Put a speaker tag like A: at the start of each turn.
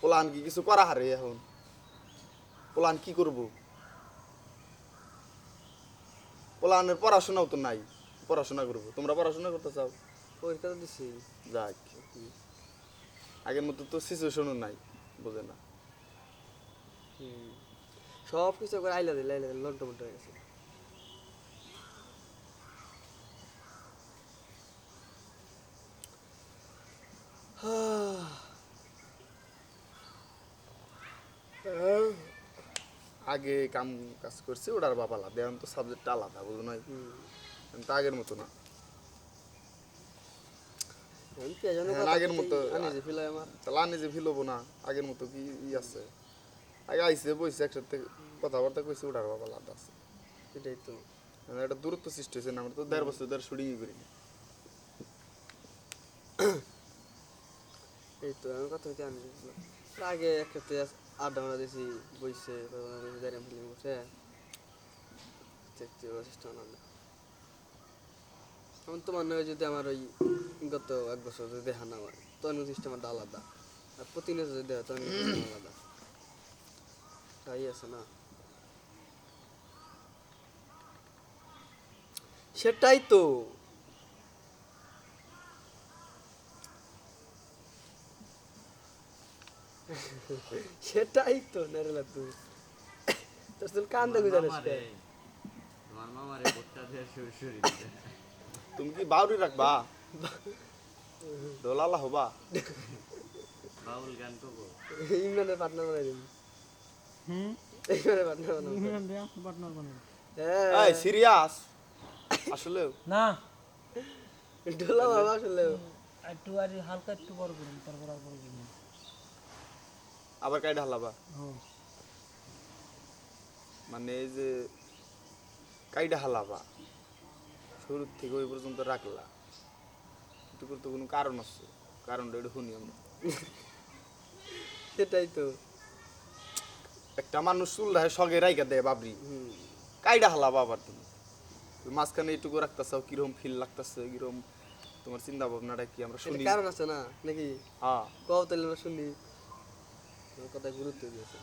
A: Plan কি কিছু করা হারে এখন? প্লান কি করব? প্লানের পড়াশোনাও তো নাই পড়াশোনা করব। তোমরা পড়াশোনা করতে চাও?
B: পরীক্ষা তো দিছি।
A: যাক। আগের মতো তো সিচুয়েশনও নাই বোঝে না।
B: হুম। সব কিছু করে আইলা দিলে আইলা দিলে মন্ট হয়ে গেছে।
A: আগে কাম কাজ করছি ওটার বাবা আলাদা। এখন তো সাবজেক্টটা আলাদা বুঝো। এখন তো আগের মতো না। আগের মতো- আনি যে ফিল না আগের মতো কি ই আছে? আগে আইসে বইছে একসাথে কথাবার্তা কইছে ওটার বাবা আলাদা আছে।
B: এটাই তো।
A: একটা দূরত্ব সৃষ্টি হয়েছে না আমরা তো দেড় বছর ধরে শুটিং করি
B: এই তো আমি কথা হইতে ফিল আগে একসাথে আড্ডা বইছে দাঁড়িয়ে বসে দেখতে সিস্টেম আলাদা এখন তোমার নয় যদি আমার ওই গত এক বছর যদি দেখা না হয়, তখন সিস্টেমটা আলাদা। আর প্রতিনিয়ত যদি সিস্টেম আলাদা। তাই আছে না? সেটাই তো। সেটাই তো নেরেলা তুই। তোর চুল কান দেখে জানিস
C: তোমার মামারে ভোটটা দিয়ে শুরু শুরু
A: তুমি কি বাউরি রাখবা? দোলালা হবা?
C: বাউল গান করব।
B: ইমরানের পার্টনার বানাই দিবি। ইমরানের পার্টনার বানাবো। হ্যাঁ।
A: এই সিরিয়াস? আসলে?
D: না।
B: ডোলা বাবা আসলে।
D: একটু আর হালকা একটু বড় করুন তারপর আর বড় করুন
A: আবার কাইটা হালাবা।
D: হ্যাঁ
A: মানে এই যে কাইটা হালাবা শুরুর থেকে ওই পর্যন্ত রাখলা। এটা করতে কোনো কারণ আছে কারণটা এটা শুনি আমরা।
B: সেটাই তো।
A: একটা মানুষ চুল রাখে সগে রাইকা দেয় বাবরি কাইটা হালাবা আবার তুমি। মাঝখানে এইটুকু রাখতেছাও কীরকম ফিল লাগতেছে কীরকম তোমার চিন্তা ভাবনাটা কি আমরা শুনি?
B: কারণ আছে না নাকি?
A: হ্যাঁ।
B: কও তাহলে আমরা শুনি। কথা গুরুত্ব
D: দিয়েছেন।